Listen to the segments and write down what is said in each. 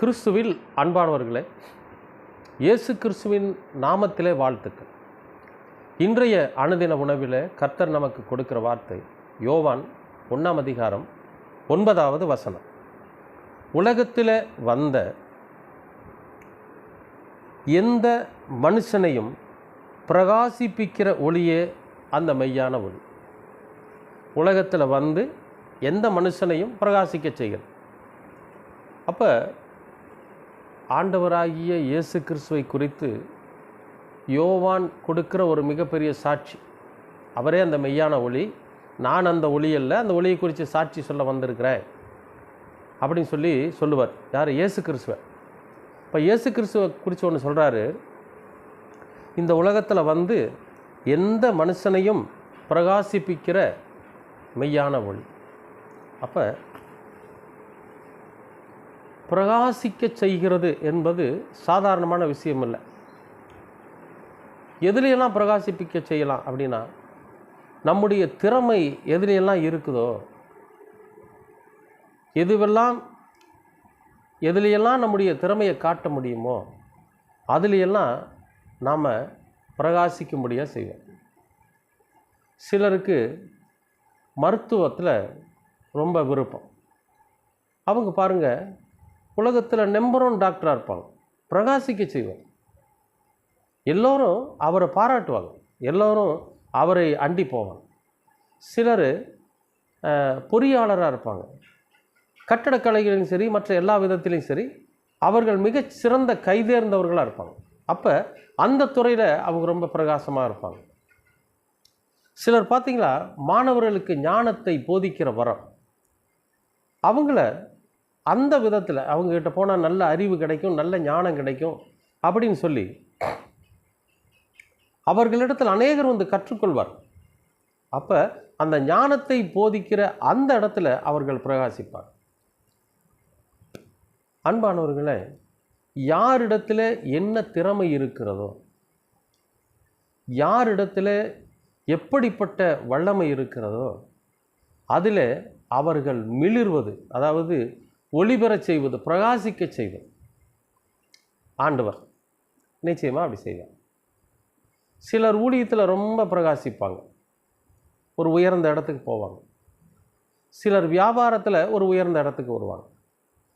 கிறிஸ்துவில் அன்பானவர்களே இயேசு கிறிஸ்துவின் நாமத்திலே வாழ்த்துக்கள். இன்றைய அனுதின உணவில் கர்த்தர் நமக்கு கொடுக்கிற வார்த்தை யோவான் ஒன்றாம் அதிகாரம் ஒன்பதாவது வசனம். உலகத்தில் வந்த எந்த மனுஷனையும் பிரகாசிப்பிக்கிற ஒளியே அந்த மெய்யான ஒளி. உலகத்தில் வந்து எந்த மனுஷனையும் பிரகாசிக்க செய்கிறது. அப்போ ஆண்டவராகிய இயேசு கிறிஸ்துவை குறித்து யோவான் கொடுக்கிற ஒரு மிகப்பெரிய சாட்சி. அவரே அந்த மெய்யான ஒளி. நான் அந்த ஒளி அல்ல அந்த ஒளியை குறித்து சாட்சி சொல்ல வந்திருக்கிறேன் அப்படின்னு சொல்லி சொல்லுவார். யார்? இயேசு கிறிஸ்துவ. இப்போ இயேசு கிறிஸ்துவை குறித்து ஒன்று சொல்கிறாரு இந்த உலகத்தில் வந்து எந்த மனுஷனையும் பிரகாசிப்பிக்கிற மெய்யான ஒளி. அப்போ பிரகாசிக்க செய்கிறது என்பது சாதாரணமான விஷயம் இல்லை எதுலையெல்லாம் பிரகாசிப்பிக்க செய்யலாம் அப்படின்னா நம்முடைய திறமை எதுலையெல்லாம் இருக்குதோ எதுவெல்லாம் எதுலையெல்லாம் நம்முடைய திறமையை காட்ட முடியுமோ அதுலையெல்லாம் நாம் பிரகாசிக்கும்படியாக செய்வோம். சிலருக்கு மருத்துவத்தில் ரொம்ப விருப்பம். அவங்க பாருங்கள் உலகத்தில் நம்பர் ஒன் டாக்டராக இருப்பாங்க. பிரகாசிக்க செய்வாங்க. எல்லோரும் அவரை பாராட்டுவாங்க. எல்லோரும் அவரை அண்டி போவாங்க. சிலர் பொறியாளராக இருப்பாங்க. கட்டடக்கலைகளிலும் சரி மற்ற எல்லா விதத்திலையும் சரி அவர்கள் மிகச் சிறந்த கைதேர்ந்தவர்களாக இருப்பாங்க. அப்போ அந்த துறையில் அவங்க ரொம்ப பிரகாசமாக இருப்பாங்க. சிலர் பார்த்தீங்களா மாணவர்களுக்கு ஞானத்தை போதிக்கிற வரம். அவங்கள அந்த விதத்தில் அவங்கக்கிட்ட போனால் நல்ல அறிவு கிடைக்கும் நல்ல ஞானம் கிடைக்கும் அப்படின்னு சொல்லி அவர்களிடத்தில் அநேகர் வந்து கற்றுக்கொள்வார். அப்போ அந்த ஞானத்தை போதிக்கிற அந்த இடத்துல அவர்கள் பிரகாசிப்பார். அன்பானவர்களே யாரிடத்தில் என்ன திறமை இருக்கிறதோ யாரிடத்தில் எப்படிப்பட்ட வல்லமை இருக்கிறதோ அதில் அவர்கள் மிளிர்வது அதாவது ஒளிபெறச் செய்வது பிரகாசிக்க செய்வது. ஆண்டவர் நிச்சயமாக அப்படி செய்வார். சிலர் ஊழியத்தில் ரொம்ப பிரகாசிப்பாங்க. ஒரு உயர்ந்த இடத்துக்கு போவாங்க. சிலர் வியாபாரத்தில் ஒரு உயர்ந்த இடத்துக்கு வருவாங்க.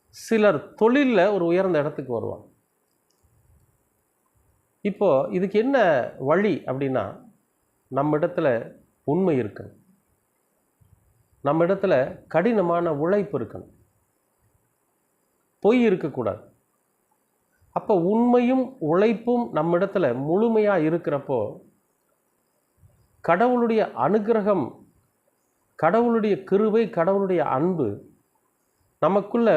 சிலர் தொழிலில் ஒரு உயர்ந்த இடத்துக்கு வருவாங்க. இப்போது இதுக்கு என்ன வழி அப்படின்னா நம்ம இடத்துல உண்மை இருக்கணும். நம்ம இடத்துல கடினமான உழைப்பு இருக்கணும். பொய் இருக்கக்கூடாது. அப்போ உண்மையும் உழைப்பும் நம்ம இடத்துல முழுமையாக இருக்கிறப்போ கடவுளுடைய அனுகிரகம் கடவுளுடைய கிருவை கடவுளுடைய அன்பு நமக்குள்ள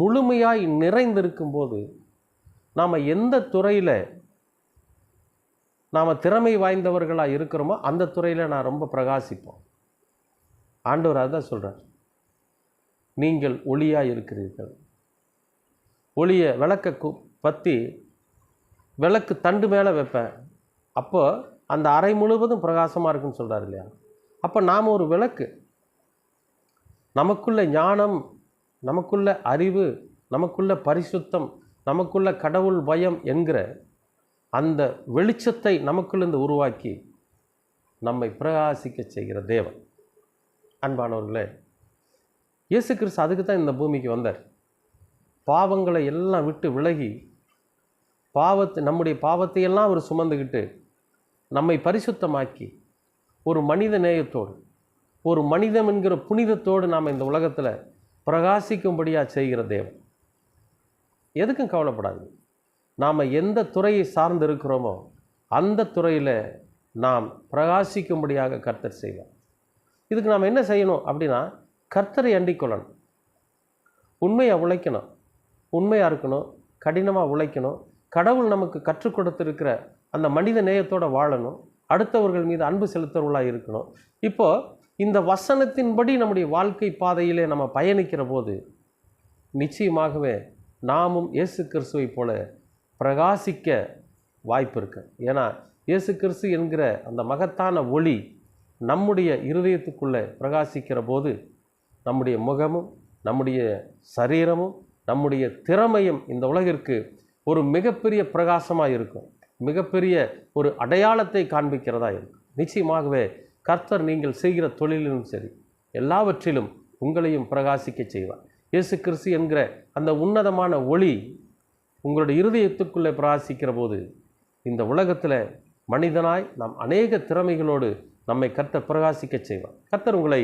முழுமையாய் நிறைந்திருக்கும் போது நாம் எந்த துறையில் நாம் திறமை வாய்ந்தவர்களாக இருக்கிறோமோ அந்த துறையில் நான் ரொம்ப பிரகாசிப்போம். ஆண்டவர் அதான் சொல்கிறார் நீங்கள் ஒளியாக இருக்கிறீர்கள். ஒளியை விளக்க கு பற்றி விளக்கு தண்டு மேலே வைப்பேன். அப்போது அந்த அறை முழுவதும் பிரகாசமாக இருக்குன்னு சொல்கிறார் இல்லையா? அப்போ நாம் ஒரு விளக்கு. நமக்குள்ள ஞானம் நமக்குள்ள அறிவு நமக்குள்ள பரிசுத்தம் நமக்குள்ள கடவுள் பயம் என்கிற அந்த வெளிச்சத்தை நமக்குள்ளேருந்து உருவாக்கி நம்மை பிரகாசிக்க செய்கிற தேவன். அன்பானவர்களே இயேசு கிறிஸ்து அதுக்கு தான் இந்த பூமிக்கு வந்தார். பாவங்களை எல்லாம் விட்டு விலகி பாவத்தை நம்முடைய பாவத்தையெல்லாம் அவர் சுமந்துக்கிட்டு நம்மை பரிசுத்தமாக்கி ஒரு மனித நேயத்தோடு ஒரு மனிதம் என்கிற புனிதத்தோடு நாம் இந்த உலகத்தில் பிரகாசிக்கும்படியாக செய்கிற தேவன். எதுக்கும் கவலைப்படாது நாம் எந்த துறையை சார்ந்து இருக்கிறோமோ அந்த துறையில் நாம் பிரகாசிக்கும்படியாக கர்த்தர் செய்வார். இதுக்கு நாம் என்ன செய்யணும் அப்படின்னா கர்த்தரை அண்டிக்கொள்ளணும். உண்மையை உழைக்கணும். உண்மையாக இருக்கணும் கடினமாக உழைக்கணும் கடவுள் நமக்கு கற்றுக் கொடுத்துருக்கிற அந்த மனித நேயத்தோடு வாழணும் அடுத்தவர்கள் மீது அன்பு செலுத்துறவர்களாக இருக்கணும். இப்போது இந்த வசனத்தின்படி நம்முடைய வாழ்க்கை பாதையிலே நம்ம பயணிக்கிற போது நிச்சயமாகவே நாமும் இயேசு கிறிஸ்துவை போல பிரகாசிக்க வாய்ப்பு இருக்கு. ஏன்னா இயேசு கிறிஸ்து என்கிற அந்த மகத்தான ஒளி நம்முடைய இருதயத்துக்குள்ளே பிரகாசிக்கிற போது நம்முடைய முகமும் நம்முடைய சரீரமும் நம்முடைய திறமையும் இந்த உலகிற்கு ஒரு மிகப்பெரிய பிரகாசமாக இருக்கும். மிகப்பெரிய ஒரு அடையாளத்தை காண்பிக்கிறதா இருக்கும். நிச்சயமாகவே கர்த்தர் நீங்கள் செய்கிற தொழிலிலும் சரி எல்லாவற்றிலும் உங்களையும் பிரகாசிக்க செய்வார். இயேசு கிறிஸ்து என்கிற அந்த உன்னதமான ஒளி உங்களுடைய இருதயத்துக்குள்ளே பிரகாசிக்கிற போது இந்த உலகத்தில் மனிதனாய் நாம் அநேக திறமைகளோடு நம்மை கர்த்தர் பிரகாசிக்க செய்வார். கர்த்தர் உங்களை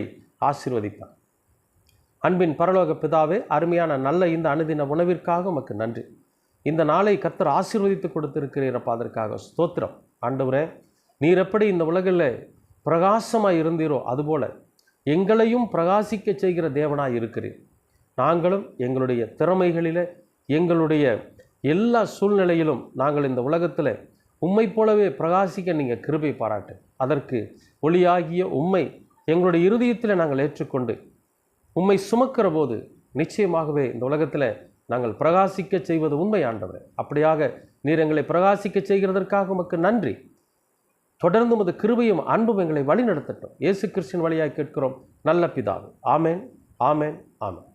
ஆசீர்வதிப்பார். அன்பின் பரலோக பிதாவே அருமையான நல்ல இந்த அனுதின உணவிற்காக உமக்கு நன்றி. இந்த நாளை கர்த்தர் ஆசீர்வதித்து கொடுத்திருக்கிறீரப்பா அதற்காக ஸ்தோத்திரம். ஆண்டவரே நீர் எப்படி இந்த உலகில் பிரகாசமாக இருந்தீரோ அதுபோல் எங்களையும் பிரகாசிக்க செய்கிற தேவனாக இருக்கிறீர். நாங்களும் எங்களுடைய திறமைகளில் எங்களுடைய எல்லா சூழ்நிலையிலும் நாங்கள் இந்த உலகத்தில் உம்மை போலவே பிரகாசிக்க நீங்கள் கிருபை பாராட்டு. அதற்கு ஒளியாகிய உம்மை எங்களுடைய இருதயத்தில் நாங்கள் ஏற்றுக்கொண்டு உம்மை சுமக்கிற போது நிச்சயமாகவே இந்த உலகத்தில் நாங்கள் பிரகாசிக்க செய்வது உண்மை ஆண்டவர். அப்படியாக நீர் எங்களை பிரகாசிக்க செய்கிறதற்காக உமக்கு நன்றி. தொடர்ந்து உமது கிருபையும் அன்பும் எங்களை வழிநடத்தட்டும். இயேசு கிறிஸ்டின் வழியாக கேட்கிறோம். நல்ல பிதாவு. ஆமேன் ஆமேன் ஆமேன்.